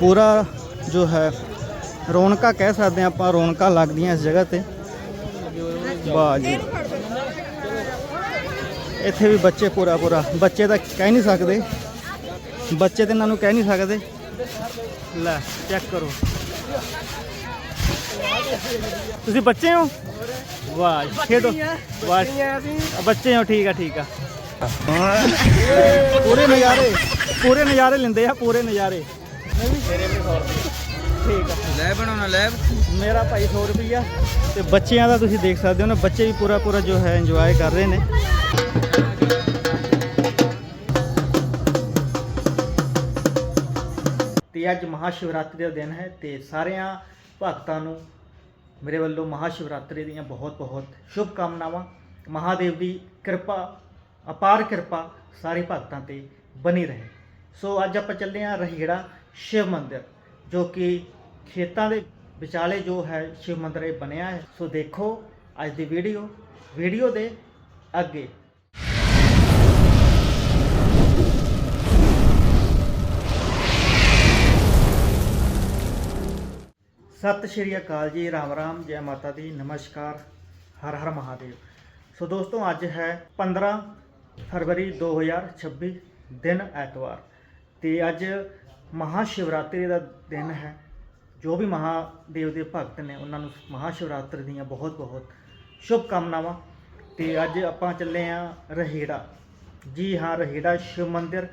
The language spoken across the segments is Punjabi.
ਪੂਰਾ ਜੋ ਹੈ ਰੌਣਕਾਂ ਕਹਿ ਸਕਦੇ ਹਾਂ ਆਪਾਂ ਰੌਣਕਾਂ ਲੱਗਦੀਆਂ ਇਸ ਜਗ੍ਹਾ ਤੇ। ਵਾਹ ਜੀ। ਇੱਥੇ ਵੀ ਬੱਚੇ ਪੂਰਾ ਪੂਰਾ। ਬੱਚੇ ਤਾਂ ਕਹਿ ਨਹੀਂ ਸਕਦੇ। ਬੱਚੇ ਤੇ ਇਹਨਾਂ ਨੂੰ ਕਹਿ ਨਹੀਂ ਸਕਦੇ। ਲੈ ਚੈੱਕ ਕਰੋ। ਤੁਸੀਂ ਬੱਚੇ ਹੋ? ਵਾਹ ਜੀ, ਖੇਡੋ। ਵਾਹ। ਬੱਚੇ ਹੋ ਠੀਕ ਆ ਠੀਕ ਆ। ਪੂਰੇ ਨਜ਼ਾਰੇ ਪੂਰੇ ਨਜ਼ਾਰੇ ਲੈਂਦੇ ਆ ਪੂਰੇ ਨਜ਼ਾਰੇ। ਠੀਕ ਆ ਲੈ ਬਣਾਉਣਾ, ਲੈ। ਮੇਰਾ ਭਾਈ 100 ਰੁਪਈਆ। ਤੇ ਬੱਚਿਆਂ ਦਾ ਤੁਸੀਂ ਦੇਖ ਸਕਦੇ ਹੋ ਨਾ, ਬੱਚੇ ਵੀ ਪੂਰਾ ਪੂਰਾ ਜੋ ਹੈ ਇੰਜੋਏ ਕਰ ਰਹੇ ਨੇ। ਤੇ ਅੱਜ ਮਹਾਸ਼ਿਵਰਾਤਰੀ ਦਾ ਦਿਨ ਹੈ ਤੇ ਸਾਰਿਆਂ ਭਗਤਾਂ ਨੂੰ ਮੇਰੇ ਵੱਲੋਂ ਮਹਾਸ਼ਿਵਰਾਤਰੀ ਦੀਆਂ ਬਹੁਤ ਬਹੁਤ ਸ਼ੁਭ ਕਾਮਨਾਵਾਂ ਮਹਾਦੇਵ ਦੀ ਕਿਰਪਾ, ਅਪਾਰ ਕਿਰਪਾ ਸਾਰੇ ਭਗਤਾਂ ਤੇ ਬਣੀ ਰਹੇ। ਸੋ ਅੱਜ ਆਪਾਂ ਚੱਲੇ ਹਾਂ ਰਹੀੜਾ ਸ਼ਿਵ ਮੰਦਿਰ, ਜੋ ਕਿ ਖੇਤਾਂ ਦੇ ਵਿਚਾਲੇ ਜੋ ਹੈ ਸ਼ਿਵ ਮੰਦਿਰ ਇਹ ਬਣਿਆ ਹੈ। ਸੋ ਦੇਖੋ ਅੱਜ ਦੀ ਵੀਡੀਓ ਵੀਡੀਓ ਦੇ ਅੱਗੇ। ਸਤਿ ਸ਼੍ਰੀ ਅਕਾਲ ਜੀ, ਰਾਮ ਰਾਮ, ਜੈ ਮਾਤਾ ਦੀ, ਨਮਸਕਾਰ, ਹਰ ਹਰ ਮਹਾਦੇਵ। ਸੋ ਦੋਸਤੋ, ਅੱਜ ਹੈ 15 ਫਰਵਰੀ 2026 ਦਿਨ ਐਤਵਾਰ। ਤੇ ਅੱਜ ਮਹਾ ਸ਼ਿਵਰਾਤਰੀ ਦਾ ਦਿਨ ਹੈ। ਜੋ ਵੀ ਮਹਾਦੇਵ ਦੇ ਭਗਤ ਨੇ ਉਹਨਾਂ ਨੂੰ ਮਹਾ ਸ਼ਿਵਰਾਤਰੀ ਦੀਆਂ ਬਹੁਤ ਬਹੁਤ ਸ਼ੁਭ ਕਾਮਨਾਵਾਂ ਤੇ ਅੱਜ ਆਪਾਂ ਚੱਲੇ ਆ ਰਹਿੜਾ। ਜੀ ਹਾਂ, ਰਹਿੜਾ ਸ਼ਿਵ ਮੰਦਿਰ।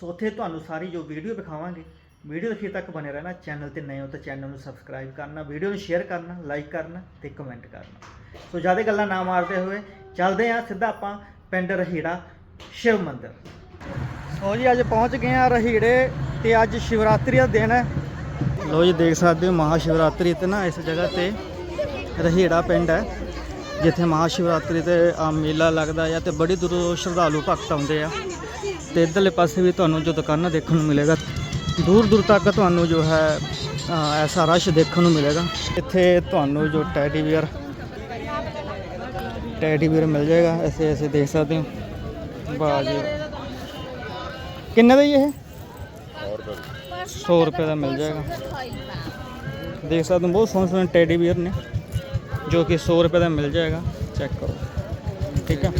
ਸੋ ਉੱਥੇ ਤੁਹਾਨੂੰ ਸਾਰੀ ਜੋ ਵੀਡੀਓ ਦਿਖਾਵਾਂਗੇ ਵੀਡੀਓ ਦੇ ਅਖੀਰ ਤੱਕ ਬਨੇ ਰਹਿਣਾ। ਚੈਨਲ ਤੇ ਨਏ ਹੋ ਤਾਂ ਚੈਨਲ ਨੂੰ ਸਬਸਕ੍ਰਾਈਬ ਕਰਨਾ, ਵੀਡੀਓ ਨੂੰ ਸ਼ੇਅਰ ਕਰਨਾ, ਲਾਈਕ ਕਰਨਾ ਤੇ ਕਮੈਂਟ ਕਰਨਾ। ਸੋ ਜ਼ਿਆਦਾ ਗੱਲਾਂ ਨਾ ਮਾਰਦੇ ਹੋਏ ਚੱਲਦੇ ਆ ਸਿੱਧਾ ਆਪਾਂ ਪਿੰਡ ਰਹਿੜਾ ਸ਼ਿਵ ਮੰਦਿਰ। ਸੋ ਜੀ, ਅੱਜ ਪਹੁੰਚ ਗਏ ਆ ਰਹਿੜੇ ਤੇ ਅੱਜ ਸ਼ਿਵਰਾਤਰੀ ਦਾ ਦਿਨ ਹੈ। ਲੋ ਜੀ, ਦੇਖ ਸਕਦੇ ਹੋ ਮਹਾ ਸ਼ਿਵਰਾਤਰੀ ਤੇ ਨਾ ਇਸ ਜਗ੍ਹਾ ਤੇ ਰਹੇੜਾ ਪਿੰਡ ਹੈ, ਜਿੱਥੇ ਮਹਾ ਸ਼ਿਵਰਾਤਰੀ ਤੇ ਆ ਮੇਲਾ ਲੱਗਦਾ ਆ ਤੇ ਬੜੀ ਦੂਰੋਂ ਸ਼ਰਧਾਲੂ ਭਗਤ ਆਉਂਦੇ ਆ। ਤੇ ਇਧਰਲੇ ਪਾਸੇ ਵੀ ਤੁਹਾਨੂੰ ਜੋ ਦੁਕਾਨਾਂ ਦੇਖਣ ਨੂੰ ਮਿਲੇਗਾ, ਦੂਰ ਦੂਰ ਤੱਕ ਤੁਹਾਨੂੰ ਜੋ ਹੈ ਐਸਾ ਰਸ਼ ਦੇਖਣ ਨੂੰ ਮਿਲੇਗਾ। ਇੱਥੇ ਤੁਹਾਨੂੰ ਜੋ ਟੈਡੀ ਵੀਅਰ ਟੈਡੀ ਵੀਅਰ ਮਿਲ ਜਾਏਗਾ ਐਸੇ ਐਸੇ ਦੇਖ ਸਕਦੇ ਹੋ। ਵਾਹ ਕਿੰਨੇ ਦਾ ਇਹ? 100 ਰੁਪਏ ਦਾ ਮਿਲ ਜਾਏਗਾ। ਦੇਖ ਸਕਦੇ ਹੋ, ਬਹੁਤ ਸੋਹਣੇ ਸੋਹਣੇ ਟੈਡੀ ਵੀਅਰ ਨੇ, ਜੋ ਕਿ 100 ਰੁਪਏ ਦਾ ਮਿਲ ਜਾਏਗਾ। ਚੈੱਕ ਕਰੋ। ਠੀਕ ਹੈ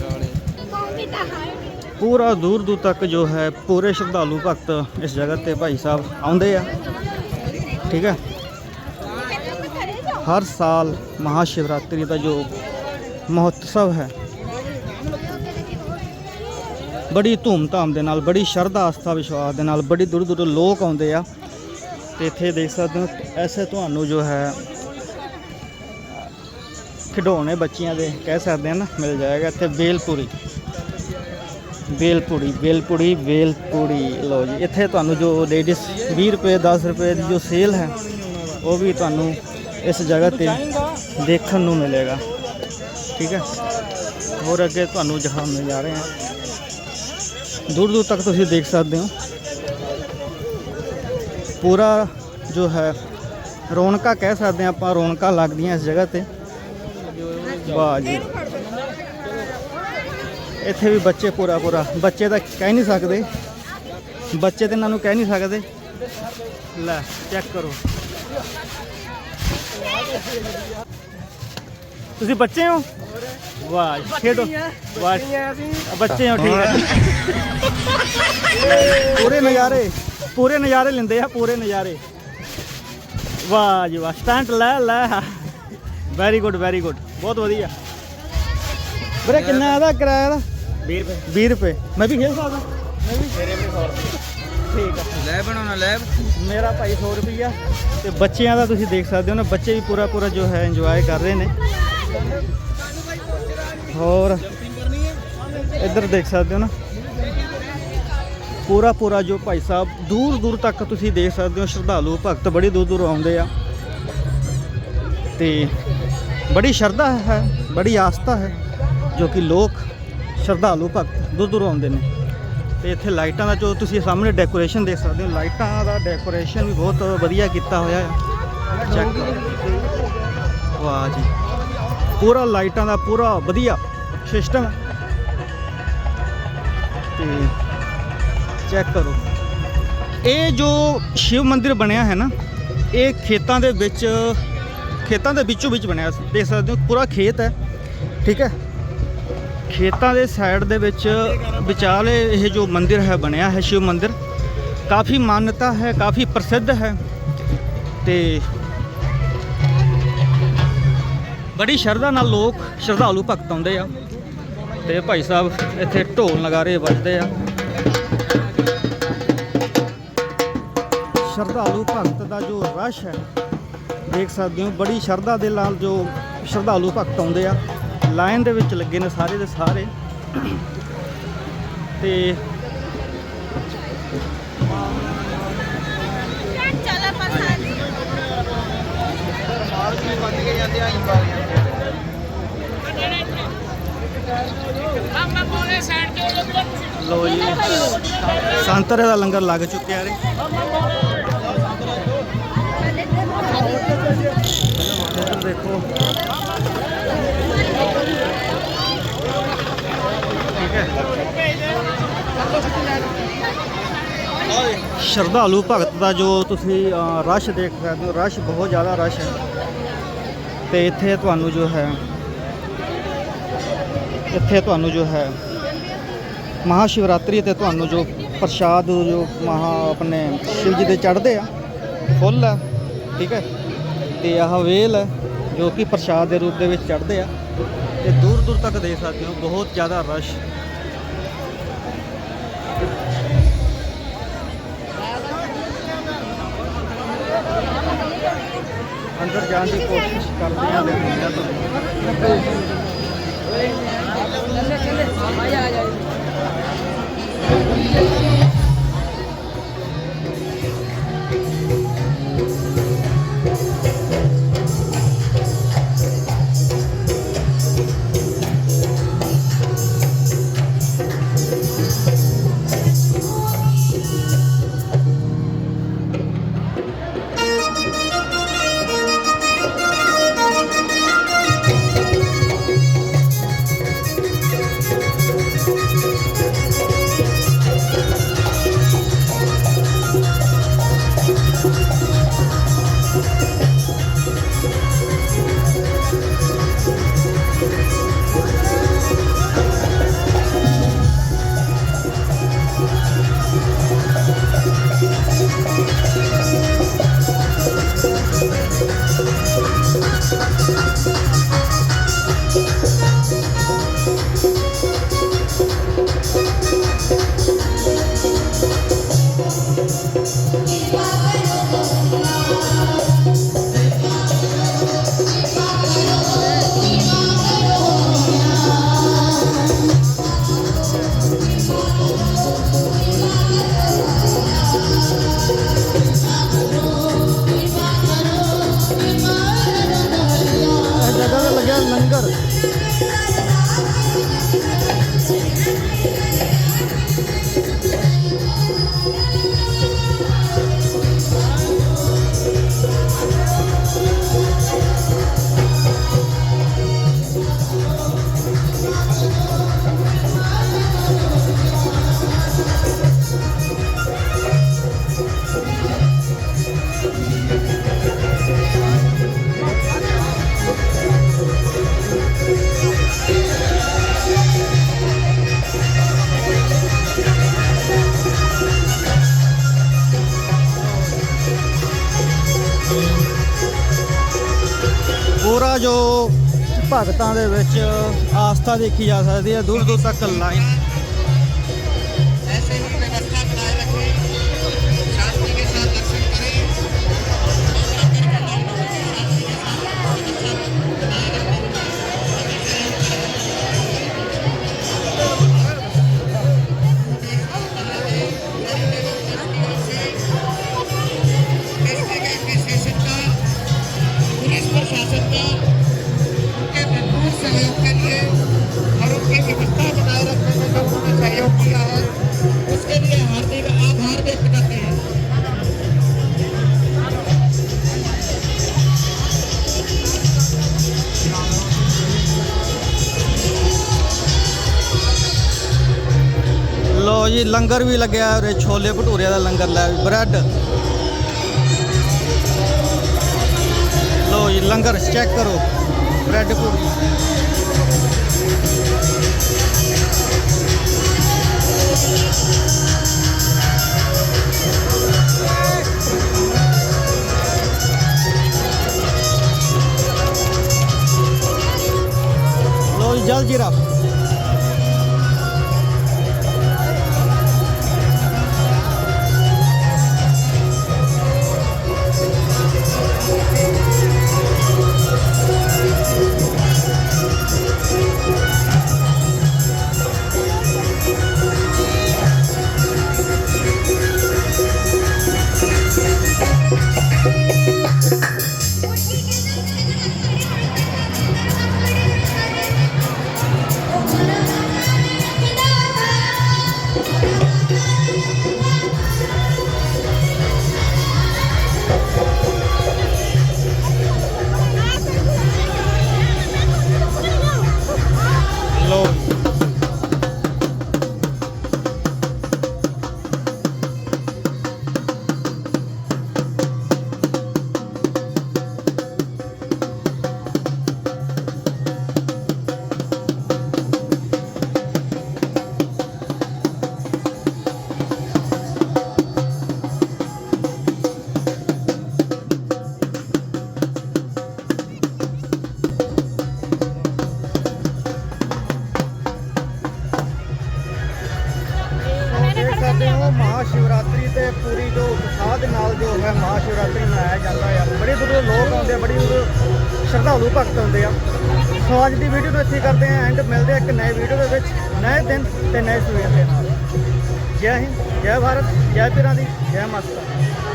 ਪੂਰਾ ਦੂਰ ਦੂਰ ਤੱਕ ਜੋ ਹੈ, ਪੂਰੇ ਸ਼ਰਧਾਲੂ ਭਗਤ ਇਸ ਜਗ੍ਹਾ ਤੇ ਭਾਈ ਸਾਹਿਬ ਆਉਂਦੇ ਆ। ਠੀਕ ਹੈ ਹਰ ਸਾਲ ਮਹਾ ਸ਼ਿਵਰਾਤਰੀ ਦਾ ਜੋ ਮਹੋਤਸਵ ਹੈ ਬੜੀ ਧੂਮ-ਧਾਮ ਦੇ ਨਾਲ, ਬੜੀ ਸ਼ਰਧਾ ਆਸਥਾ ਵਿਸ਼ਵਾਸ ਦੇ ਨਾਲ, ਬੜੀ ਦੂਰ ਦੂਰ ਲੋਕ ਆਉਂਦੇ ਆ। ਤੇ ਇੱਥੇ ਦੇਖ ਸਕਦੇ ਹੋ, ਐਸੇ ਤੁਹਾਨੂੰ ਜੋ ਹੈ, ਖਿਡੌਣੇ ਬੱਚਿਆਂ ਦੇ ਕਹਿ ਸਕਦੇ ਆ ਨਾ, ਮਿਲ ਜਾਏਗਾ ਇੱਥੇ ਬੇਲਪੂਰੀ। ਬੇਲਪੂੜੀ ਬੇਲਪੂੜੀ ਬੇਲਪੂੜੀ ਲਓ ਜੀ, ਇੱਥੇ ਤੁਹਾਨੂੰ ਜੋ ਲੇਡੀਜ਼ 20 ਰੁਪਏ 10 ਰੁਪਏ ਦੀ ਜੋ ਸੇਲ ਹੈ, ਉਹ ਵੀ ਤੁਹਾਨੂੰ ਇਸ ਜਗ੍ਹਾ ਤੇ ਦੇਖਣ ਨੂੰ ਮਿਲੇਗਾ। ਠੀਕ ਹੈ? ਹੋਰ ਅੱਗੇ ਤੁਹਾਨੂੰ ਦਿਖਾਉਣ ਜਾ ਰਹੇ ਹਾਂ। ਦੂਰ ਦੂਰ ਤੱਕ ਤੁਸੀਂ ਦੇਖ ਸਕਦੇ ਹੋ। ਪੂਰਾ ਜੋ ਹੈ, ਰੌਣਕਾਂ ਕਹਿ ਸਕਦੇ ਹਾਂ ਆਪਾਂ, ਰੌਣਕਾਂ ਲੱਗਦੀਆਂ ਇਸ ਜਗ੍ਹਾ ਤੇ। ਵਾਹ ਜੀ। ਇੱਥੇ ਵੀ ਬੱਚੇ ਪੂਰਾ ਪੂਰਾ। ਬੱਚੇ ਤਾਂ ਕਹਿ ਨਹੀਂ ਸਕਦੇ। ਬੱਚੇ ਤੇ ਇਹਨਾਂ ਨੂੰ ਕਹਿ ਨਹੀਂ ਸਕਦੇ। ਲੈ ਚੈੱਕ ਕਰੋ। ਤੁਸੀਂ ਬੱਚੇ ਹੋ? ਵਾਹ ਜੀ, ਖੇਡੋ। ਵਾਹ। ਬੱਚੇ ਹੋ ਠੀਕ ਹੈ ਪੂਰੇ ਨਜ਼ਾਰੇ। ਪੂਰੇ ਨਜ਼ਾਰੇ ਲੈਂਦੇ ਆ ਪੂਰੇ ਨਜ਼ਾਰੇ। ਵਾਹ ਜੀ ਵਾਹ ਸਟੈਂਡ ਲੈ ਲੈ। ਵੈਰੀ ਗੁੱਡ ਵੈਰੀ ਗੁੱਡ ਬਹੁਤ ਵਧੀਆ। ਵੀਰੇ ਕਿੰਨਾ ਇਹਦਾ ਕਿਰਾਇਆ ਦਾ 20 ਰੁਪਏ। 20 ਰੁਪਏ। ਮੈਂ ਵੀ ਖੇਡ ਸਕਦਾ। ਮੈਂ ਵੀ ਤੇਰੇ ਵੀ 100 ਰੁਪਏ ਠੀਕ ਆ। ਲੈ ਬਣਾਉਣਾ ਲੈ। ਮੇਰਾ ਭਾਈ 100 ਰੁਪਈਆ। ਤੇ ਬੱਚਿਆਂ ਦਾ ਤੁਸੀਂ ਦੇਖ ਸਕਦੇ ਹੋ ਨਾ ਬੱਚੇ ਵੀ ਪੂਰਾ ਪੂਰਾ ਜੋ ਹੈ ਇੰਜੋਏ ਕਰ ਰਹੇ ਨੇ। ਹੋਰ? ਇੱਧਰ ਦੇਖ ਸਕਦੇ ਹੋ ਨਾ। ਪੂਰਾ ਪੂਰਾ ਜੋ ਭਾਈ ਸਾਹਿਬ, ਦੂਰ ਦੂਰ ਤੱਕ ਤੁਸੀਂ ਦੇਖ ਸਕਦੇ ਹੋ, ਸ਼ਰਧਾਲੂ ਭਗਤ ਬੜੀ ਦੂਰ ਦੂਰ ਆਉਂਦੇ ਆ। ਤੇ ਬੜੀ ਸ਼ਰਧਾ ਹੈ, ਬੜੀ ਆਸਥਾ ਹੈ, ਜੋ ਕਿ ਲੋਕ ਸ਼ਰਧਾਲੂ ਭਗਤ ਦੂਰ ਦੂਰ ਆਉਂਦੇ ਨੇ। ਤੇ ਇੱਥੇ ਲਾਈਟਾਂ ਦਾ ਜੋ ਤੁਸੀਂ ਸਾਹਮਣੇ ਡੈਕੋਰੇਸ਼ਨ ਦੇਖ ਸਕਦੇ ਹੋ, ਲਾਈਟਾਂ ਦਾ ਡੈਕੋਰੇਸ਼ਨ ਵੀ ਬਹੁਤ ਵਧੀਆ ਕੀਤਾ ਹੋਇਆ ਹੈ ਚੈੱਕ ਵਾਹ ਜੀ। ਪੂਰਾ ਲਾਈਟਾਂ ਦਾ ਪੂਰਾ ਵਧੀਆ ਸਿਸਟਮ। ਤੇ ਚੈੱਕ ਕਰੋ। ਇਹ ਜੋ ਸ਼ਿਵ ਮੰਦਿਰ ਬਣਿਆ ਹੈ ਨਾ, ਇਹ ਖੇਤਾਂ ਦੇ ਵਿੱਚ, ਖੇਤਾਂ ਦੇ ਵਿੱਚੋਂ ਵਿੱਚ ਬਣਿਆ ਦੇਖ ਸਕਦੇ ਹੋ, ਪੂਰਾ ਖੇਤ ਹੈ। ਠੀਕ ਹੈ? ਖੇਤਾਂ ਦੇ ਸਾਈਡ ਦੇ ਵਿੱਚ ਵਿਚਾਲੇ ਇਹ ਜੋ ਮੰਦਿਰ ਹੈ, ਬਣਿਆ ਹੈ ਸ਼ਿਵ ਮੰਦਿਰ। ਕਾਫੀ ਮਾਨਤਾ ਹੈ, ਕਾਫੀ ਪ੍ਰਸਿੱਧ ਹੈ। ਤੇ ਬੜੀ ਸ਼ਰਧਾ ਨਾਲ ਲੋਕ ਸ਼ਰਧਾਲੂ ਭਗਤ ਆਉਂਦੇ ਆ। ਤੇ ਭਾਈ ਸਾਹਿਬ ਇੱਥੇ ਢੋਲ ਨਗਾਰੇ ਵੱਜਦੇ ਆ। ਸ਼ਰਧਾਲੂ ਭਗਤ ਦਾ ਜੋ ਰਸ਼ ਹੈ, ਦੇਖ ਸਕਦੇ ਹੋ, ਬੜੀ ਸ਼ਰਧਾ ਦੇ ਨਾਲ ਜੋ ਸ਼ਰਧਾਲੂ ਭਗਤ ਆਉਂਦੇ ਆ। ਲਾਈਨ ਦੇ ਵਿੱਚ ਲੱਗੇ ਨੇ ਸਾਰੇ ਦੇ ਸਾਰੇ। ਤੇ ਲੋ ਜੀ। ਸੰਤਰੇ ਦਾ ਲੰਗਰ ਲੱਗ ਚੁੱਕਿਆ ਰੇ। ਇੱਧਰ ਦੇਖੋ। ਸ਼ਰਧਾਲੂ ਭਗਤ ਦਾ ਜੋ ਤੁਸੀਂ ਰਸ਼ ਦੇਖ ਸਕਦੇ ਹੋ, ਰਸ਼ ਬਹੁਤ ਜ਼ਿਆਦਾ ਰਸ਼ ਹੈ। ਤੇ ਇੱਥੇ ਤੁਹਾਨੂੰ ਜੋ ਹੈ, ਇੱਥੇ ਤੁਹਾਨੂੰ ਜੋ ਹੈ ਮਹਾ ਸ਼ਿਵਰਾਤਰੀ ਤੇ ਤੁਹਾਨੂੰ ਜੋ ਪ੍ਰਸ਼ਾਦ, ਜੋ ਮਹਾ ਆਪਣੇ ਸ਼ਿਵ ਜੀ ਦੇ ਚੜ੍ਹਦੇ ਆ, ਫੁੱਲ ਹੈ ਠੀਕ ਹੈ, ਤੇ ਆਹ ਵੇਲ ਹੈ ਜੋ ਕਿ ਪ੍ਰਸ਼ਾਦ ਦੇ ਰੂਪ ਦੇ ਵਿੱਚ ਚੜ੍ਹਦੇ ਆ, ਤੇ ਦੂਰ ਦੂਰ ਤੱਕ ਦੇਖ ਸਕਦੇ ਹੋ, ਬਹੁਤ ਜ਼ਿਆਦਾ ਰਸ਼। ਅੰਦਰ ਜਾਣ ਦੀ ਕੋਸ਼ਿਸ਼ ਕਰਦੇ ਆ ਦੇਖੋ ਭਗਤਾਂ ਦੇ ਵਿੱਚ ਆਸਥਾ ਦੇਖੀ ਜਾ ਸਕਦੀ ਹੈ, ਦੂਰ ਦੂਰ ਤੱਕ ਲਾਈਨ ਐਸੇ ਹੀ ਵਿਵਸਥਾ ਬਣਾਏ ਰੱਖੇ ਸ਼ਾਂਤੀ ਕੇ ਸਾਥ ਦਰਸ਼ਨ Thank you. सहयोग के लिए और उनकी व्यवस्था बनाए रखने में जो उन्होंने सहयोग किया है उसके लिए हार्दिक आभार व्यक्त करते हैं ਲੋ ਜੀ ਲੰਗਰ ਵੀ ਲੱਗਿਆ ਉਰੇ ਛੋਲੇ ਭਟੂਰੇ ਦਾ ਲੰਗਰ ਲੈ ਬ੍ਰੈਡ ਲੋ ਜੀ ਲੰਗਰ ਚੈੱਕ ਕਰੋ ਬ੍ਰੈਡ ਪੂਰੀ ਲੋ ਜਲ ਜੀਰਾ ਸ਼ਰਧਾਲੂ ਆ। ਸੋ ਅੱਜ ਦੀ ਵੀਡੀਓ ਨੂੰ ਇੱਥੇ ਕਰਦੇ ਹਾਂ ਐਂਡ ਮਿਲਦੇ ਆ ਇੱਕ ਨਏ ਵੀਡੀਓ ਦੇ ਵਿੱਚ। ਨਏ ਦਿਨ ਤੇ ਨਏ ਸਵੇਰ ਦੇ ਨਾਲ। ਜੈ ਹਿੰਦ, ਜੈ ਭਾਰਤ, ਜੈ ਪੀਰਾਂ ਦੀ, ਜੈ ਮਾਤਾ